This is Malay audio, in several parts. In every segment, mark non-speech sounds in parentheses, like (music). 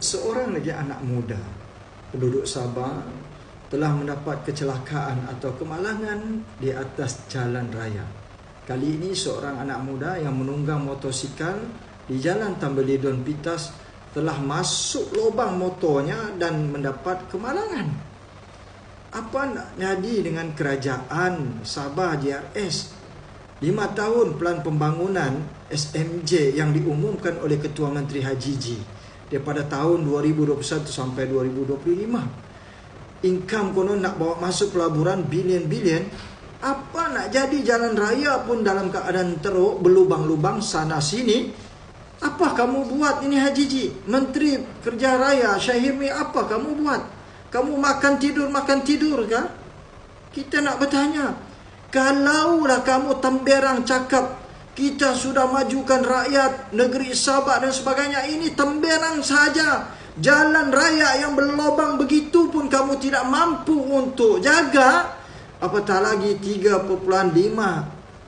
seorang lagi anak muda penduduk Sabah telah mendapat kecelakaan atau kemalangan di atas jalan raya. Kali ini seorang anak muda yang menunggang motosikal di jalan Tambelidon Pitas telah masuk lubang motornya dan mendapat kemalangan. Apa nak jadi dengan kerajaan Sabah JRS? Lima tahun pelan pembangunan SMJ yang diumumkan oleh Ketua Menteri Haji Ji daripada tahun 2021 sampai 2025. Income konon nak bawa masuk pelaburan bilion-bilion. Apa nak jadi jalan raya pun dalam keadaan teruk, berlubang-lubang sana sini. Apa kamu buat ini Haji Ji? Menteri Kerja Raya Syahirmi apa kamu buat? Kamu makan tidur makan tidur kah? Kita nak bertanya. Kalaulah kamu temberang cakap kita sudah majukan rakyat negeri Sabah dan sebagainya ini temberang saja. Jalan raya yang berlobang begitu pun kamu tidak mampu untuk jaga. Apatah lagi 3.5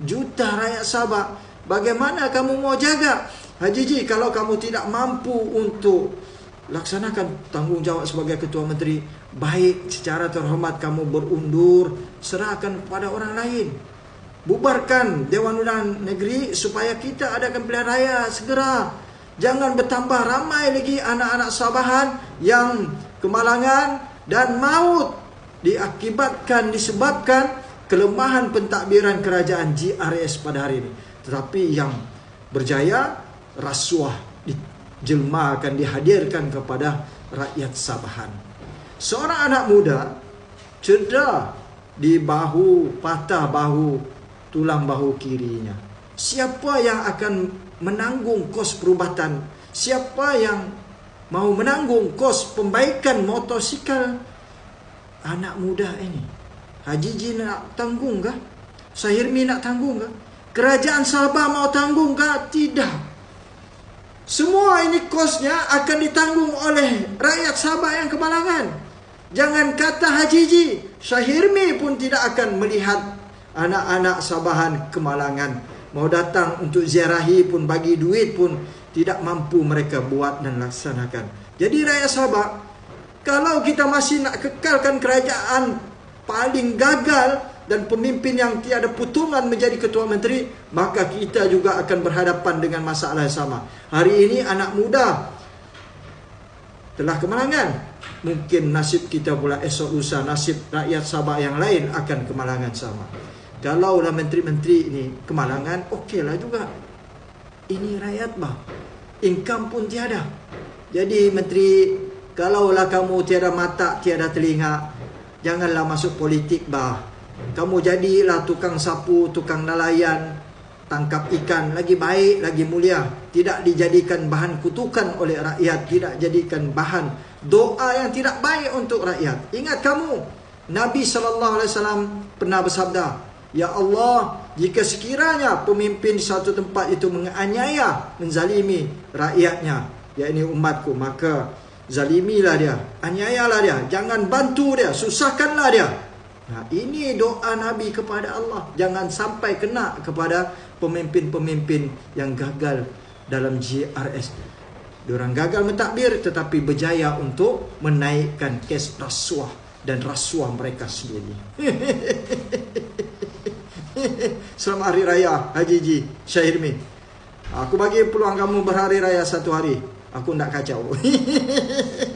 juta rakyat Sabah. Bagaimana kamu mau jaga? Haji Ji, kalau kamu tidak mampu untuk laksanakan tanggungjawab sebagai ketua menteri, baik secara terhormat kamu berundur serahkan kepada orang lain bubarkan Dewan Undangan Negeri supaya kita adakan pilihan raya segera. Jangan bertambah ramai lagi anak-anak Sabahan yang kemalangan dan maut diakibatkan disebabkan kelemahan pentadbiran kerajaan GRS pada hari ini. Tetapi yang berjaya rasuah dijelmakan dihadirkan kepada rakyat Sabahan. Seorang anak muda cedera di bahu, patah bahu, tulang bahu kirinya. Siapa yang akan menanggung kos perubatan? Siapa yang mau menanggung kos pembaikan motosikal anak muda ini? Haji Ji nak tanggung kah? Sahirmi nak tanggung kah? Kerajaan Sabah mau tanggung kah? Tidak. Semua ini kosnya akan ditanggung oleh rakyat Sabah yang kemalangan. Jangan kata Haji Ji, Syahirmi pun tidak akan melihat anak-anak Sabahan kemalangan. Mau datang untuk ziarahi pun bagi duit pun tidak mampu mereka buat dan laksanakan. Jadi rakyat Sabah, kalau kita masih nak kekalkan kerajaan paling gagal dan pemimpin yang tiada putungan menjadi ketua menteri, maka kita juga akan berhadapan dengan masalah yang sama. Hari ini anak muda telah kemalangan mungkin nasib kita pula esok lusa nasib rakyat Sabah yang lain akan kemalangan sama. Kalau lah menteri-menteri ini kemalangan, okeylah juga. Ini rakyat bah. Income pun tiada. Jadi menteri, kalaulah kamu tiada mata, tiada telinga, janganlah masuk politik bah. Kamu jadilah tukang sapu, tukang nelayan, tangkap ikan lagi baik, lagi mulia. Tidak dijadikan bahan kutukan oleh rakyat, tidak jadikan bahan doa yang tidak baik untuk rakyat. Ingat kamu, Nabi sallallahu alaihi wasallam pernah bersabda, "Ya Allah, jika sekiranya pemimpin di satu tempat itu menganiaya, menzalimi rakyatnya, yakni umatku, maka zalimilah dia, aniayalah dia, jangan bantu dia, susahkanlah dia." Nah, ini doa Nabi kepada Allah. Jangan sampai kena kepada pemimpin-pemimpin yang gagal dalam GRS. Diorang gagal mentadbir tetapi berjaya untuk menaikkan kes rasuah dan rasuah mereka sendiri. (laughs) Selamat Hari Raya Haji Ji Syahirmi. Aku bagi peluang kamu berhari raya satu hari. Aku nak kacau. (laughs)